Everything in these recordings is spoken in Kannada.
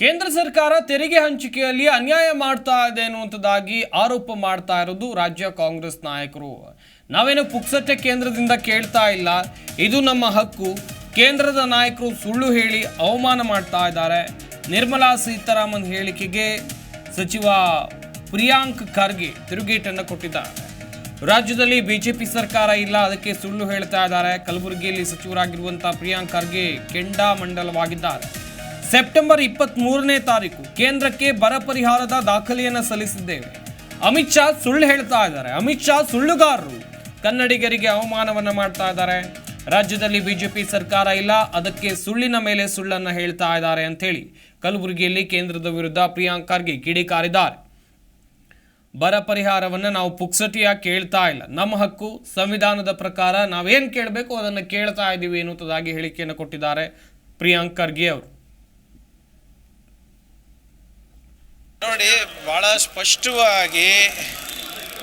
ಕೇಂದ್ರ ಸರ್ಕಾರ ತೆರಿಗೆ ಹಂಚಿಕೆಯಲ್ಲಿ ಅನ್ಯಾಯ ಮಾಡ್ತಾ ಇದೆ ಅನ್ನುವಂಥದ್ದಾಗಿ ಆರೋಪ ಮಾಡ್ತಾ ಇರೋದು ರಾಜ್ಯ ಕಾಂಗ್ರೆಸ್ ನಾಯಕರು. ನಾವೇನು ಪುಕ್ಸಟ್ಟೆ ಕೇಂದ್ರದಿಂದ ಕೇಳ್ತಾ ಇಲ್ಲ. ಇದು ನಮ್ಮ ಹಕ್ಕು. ಕೇಂದ್ರದ ನಾಯಕರು ಸುಳ್ಳು ಹೇಳಿ ಅವಮಾನ ಮಾಡ್ತಾ ಇದ್ದಾರೆ. ನಿರ್ಮಲಾ ಸೀತಾರಾಮನ್ ಹೇಳಿಕೆಗೆ ಸಚಿವ ಪ್ರಿಯಾಂಕ್ ಖರ್ಗೆ ತಿರುಗೇಟನ್ನು ಕೊಟ್ಟಿದ್ದಾರೆ. ರಾಜ್ಯದಲ್ಲಿ ಬಿಜೆಪಿ ಸರ್ಕಾರ ಇಲ್ಲ, ಅದಕ್ಕೆ ಸುಳ್ಳು ಹೇಳ್ತಾ ಇದ್ದಾರೆ. ಕಲಬುರಗಿಯಲ್ಲಿ ಸಚಿವರಾಗಿರುವಂಥ ಪ್ರಿಯಾಂಕ್ ಖರ್ಗೆ ಕೆಂಡಾಮಂಡಲವಾಗಿದ್ದಾರೆ. ಸೆಪ್ಟೆಂಬರ್ ಇಪ್ಪತ್ತ್ ಮೂರನೇ ತಾರೀಕು ಕೇಂದ್ರಕ್ಕೆ ಬರ ಪರಿಹಾರದ ದಾಖಲೆಯನ್ನು ಸಲ್ಲಿಸಿದ್ದೇವೆ. ಅಮಿತ್ ಶಾ ಸುಳ್ಳು ಹೇಳ್ತಾ ಇದ್ದಾರೆ. ಅಮಿತ್ ಶಾ ಸುಳ್ಳುಗಾರರು. ಕನ್ನಡಿಗರಿಗೆ ಅವಮಾನವನ್ನು ಮಾಡ್ತಾ ಇದ್ದಾರೆ. ರಾಜ್ಯದಲ್ಲಿ ಬಿಜೆಪಿ ಸರ್ಕಾರ ಇಲ್ಲ. ಅದಕ್ಕೆ ಸುಳ್ಳಿನ ಮೇಲೆ ಸುಳ್ಳನ್ನು ಹೇಳ್ತಾ ಇದ್ದಾರೆ ಅಂತ ಹೇಳಿ ಕಲಬುರಗಿಯಲ್ಲಿ ಕೇಂದ್ರದ ವಿರುದ್ಧ ಪ್ರಿಯಾಂಕ್ ಖರ್ಗೆ ಕಿಡಿಕಾರಿದ್ದಾರೆ ಬರ ಪರಿಹಾರವನ್ನು ನಾವು ಪುಕ್ಸಟಿಯಾಗಿ ಕೇಳ್ತಾ ಇಲ್ಲ. ನಮ್ಮ ಹಕ್ಕು, ಸಂವಿಧಾನದ ಪ್ರಕಾರ ನಾವೇನು ಕೇಳಬೇಕು ಅದನ್ನು ಕೇಳ್ತಾ ಇದ್ದೀವಿ ಎನ್ನುವುದಾಗಿ ಹೇಳಿಕೆಯನ್ನು ಕೊಟ್ಟಿದ್ದಾರೆ ಪ್ರಿಯಾಂಕ್ ಖರ್ಗೆ ಅವರು. ನೋಡಿ ಭಾಳ ಸ್ಪಷ್ಟವಾಗಿ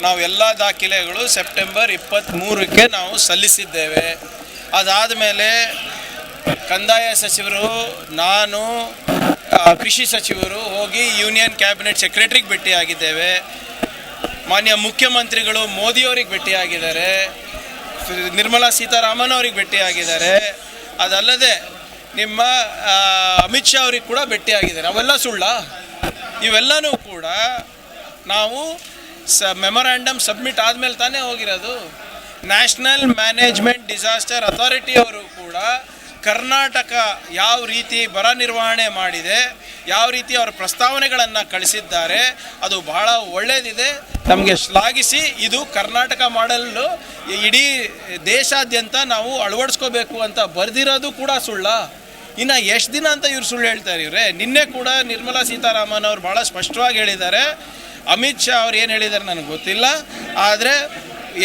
ನಾವು ಎಲ್ಲ ದಾಖಲೆಗಳು ಸೆಪ್ಟೆಂಬರ್ ಇಪ್ಪತ್ತ್ಮೂರಕ್ಕೆ ನಾವು ಸಲ್ಲಿಸಿದ್ದೇವೆ. ಅದಾದ ಮೇಲೆ ಕಂದಾಯ ಸಚಿವರು, ನಾನು ಕೃಷಿ ಸಚಿವರು ಹೋಗಿ ಯೂನಿಯನ್ ಕ್ಯಾಬಿನೆಟ್ ಸೆಕ್ರೆಟರಿಗೆ ಭೇಟಿಯಾಗಿದ್ದೇವೆ. ಮಾನ್ಯ ಮುಖ್ಯಮಂತ್ರಿಗಳು ಮೋದಿಯವರಿಗೆ ಭೇಟಿಯಾಗಿದ್ದಾರೆ. ನಿರ್ಮಲಾ ಸೀತಾರಾಮನ್ ಅವ್ರಿಗೆ ಭೇಟಿಯಾಗಿದ್ದಾರೆ. ಅದಲ್ಲದೆ ನಿಮ್ಮ ಅಮಿತ್ ಶಾ ಅವ್ರಿಗೆ ಕೂಡ ಭೇಟಿಯಾಗಿದ್ದಾರೆ. ಅವೆಲ್ಲ ಸುಳ್ಳ? ಇವೆಲ್ಲನೂ ಕೂಡ ನಾವು ಸ ಮೆಮೊರ್ಯಾಂಡಮ್ ಸಬ್ಮಿಟ್ ಆದಮೇಲೆ ತಾನೇ ಹೋಗಿರೋದು. ನ್ಯಾಷನಲ್ ಮ್ಯಾನೇಜ್ಮೆಂಟ್ ಡಿಸಾಸ್ಟರ್ ಅಥಾರಿಟಿಯವರು ಕೂಡ ಕರ್ನಾಟಕ ಯಾವ ರೀತಿ ಬರ ನಿರ್ವಹಣೆ ಮಾಡಿದೆ, ಯಾವ ರೀತಿ ಅವರ ಪ್ರಸ್ತಾವನೆಗಳನ್ನು ಕಳಿಸಿದ್ದಾರೆ, ಅದು ಬಹಳ ಒಳ್ಳೆಯದಿದೆ ನಮಗೆ ಶ್ಲಾಘಿಸಿ ಇದು ಕರ್ನಾಟಕ ಮಾಡಲು ಇಡೀ ದೇಶಾದ್ಯಂತ ನಾವು ಅಳವಡಿಸ್ಕೋಬೇಕು ಅಂತ ಬರೆದಿರೋದು ಕೂಡ ಸುಳ್ಳ. ಇನ್ನು ಎಷ್ಟು ದಿನ ಅಂತ ಇವ್ರು ಸುಳ್ಳು ಹೇಳ್ತಾರೆ ಇವ್ರೆ, ನಿನ್ನೆ ಕೂಡ ನಿರ್ಮಲಾ ಸೀತಾರಾಮನ್ ಅವರು ಭಾಳ ಸ್ಪಷ್ಟವಾಗಿ ಹೇಳಿದ್ದಾರೆ. ಅಮಿತ್ ಶಾ ಅವ್ರು ಏನು ಹೇಳಿದ್ದಾರೆ ನನಗೆ ಗೊತ್ತಿಲ್ಲ. ಆದರೆ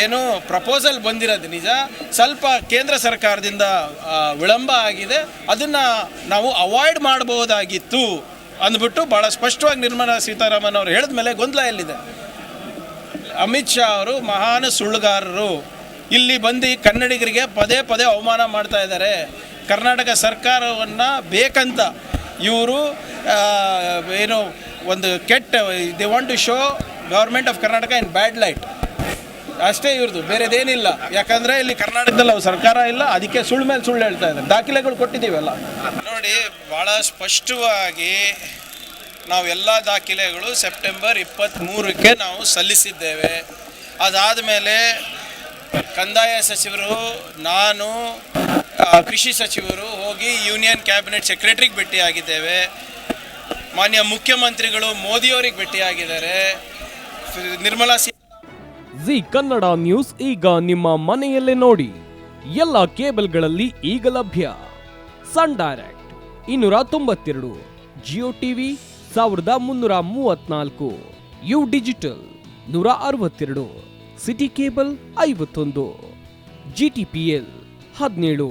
ಏನು ಪ್ರಪೋಸಲ್ ಬಂದಿರೋದು ನಿಜ. ಸ್ವಲ್ಪ ಕೇಂದ್ರ ಸರ್ಕಾರದಿಂದ ವಿಳಂಬ ಆಗಿದೆ. ಅದನ್ನು ನಾವು ಅವಾಯ್ಡ್ ಮಾಡಬಹುದಾಗಿತ್ತು ಅಂದ್ಬಿಟ್ಟು ಭಾಳ ಸ್ಪಷ್ಟವಾಗಿ ನಿರ್ಮಲಾ ಸೀತಾರಾಮನ್ ಅವರು ಹೇಳಿದ ಮೇಲೆ ಗೊಂದಲ ಎಲ್ಲಿದೆ? ಅಮಿತ್ ಶಾ ಅವರು ಮಹಾನ್ ಸುಳ್ಳುಗಾರರು. ಇಲ್ಲಿ ಬಂದು ಕನ್ನಡಿಗರಿಗೆ ಪದೇ ಪದೇ ಅವಮಾನ ಮಾಡ್ತಾ ಇದ್ದಾರೆ. ಕರ್ನಾಟಕ ಸರ್ಕಾರವನ್ನು ಬೇಕಂತ ಇವರು ಏನು ಒಂದು ಕೆಟ್ಟ they want to show government of Karnataka in bad light ಅಷ್ಟೇ ಇವ್ರದ್ದು ಬೇರೆದೇನಿಲ್ಲ. ಯಾಕಂದರೆ ಇಲ್ಲಿ ಕರ್ನಾಟಕದಲ್ಲಿ ಅವ್ರ ಸರ್ಕಾರ ಇಲ್ಲ, ಅದಕ್ಕೆ ಸುಳ್ಳು ಮೇಲೆ ಸುಳ್ಳು ಹೇಳ್ತಾ ಇದ್ದಾರೆ. ದಾಖಲೆಗಳು ಕೊಟ್ಟಿದ್ದೀವಲ್ಲ. ನೋಡಿ ಭಾಳ ಸ್ಪಷ್ಟವಾಗಿ ನಾವು ಎಲ್ಲ ದಾಖಲೆಗಳು ಸೆಪ್ಟೆಂಬರ್ ಇಪ್ಪತ್ತ್ಮೂರಕ್ಕೆ ನಾವು ಸಲ್ಲಿಸಿದ್ದೇವೆ. ಅದಾದ ಮೇಲೆ ಕಂದಾಯ ಸಚಿವರು, ನಾನು ಕೃಷಿ ಸಚಿವರು ಹೋಗಿ ಯೂನಿಯನ್ ಕ್ಯಾಬಿನೆಟ್ ಸೆಕ್ರೆಟರಿಗೆ ಭೇಟಿಯಾಗಿದ್ದೇವೆ. ಮಾನ್ಯ ಮುಖ್ಯಮಂತ್ರಿಗಳು ಮೋದಿಯವರಿಗೆ ಭೇಟಿಯಾಗಿದ್ದಾರೆ. ನಿರ್ಮಲಾ ಜಿ ಕನ್ನಡ ನ್ಯೂಸ್ ಈಗ ನಿಮ್ಮ ಮನೆಯಲ್ಲೇ ನೋಡಿ. ಎಲ್ಲ ಕೇಬಲ್ಗಳಲ್ಲಿ ಈಗ ಲಭ್ಯ. ಸನ್ ಡೈರೆಕ್ಟ್ ಇನ್ನೂರ ತೊಂಬತ್ತೆರಡು, ಜಿಯೋ ಟಿವಿ ಸಾವಿರದ ಮುನ್ನೂರ ಮೂವತ್ನಾಲ್ಕು ಯು ಡಿಜಿಟಲ್ ನೂರ ಅರವತ್ತೆರಡು, ಸಿಟಿ ಕೇಬಲ್ ಐವತ್ತೊಂದು, ಜಿ ಟಿ ಪಿ ಎಲ್ ಹದಿನೇಳು.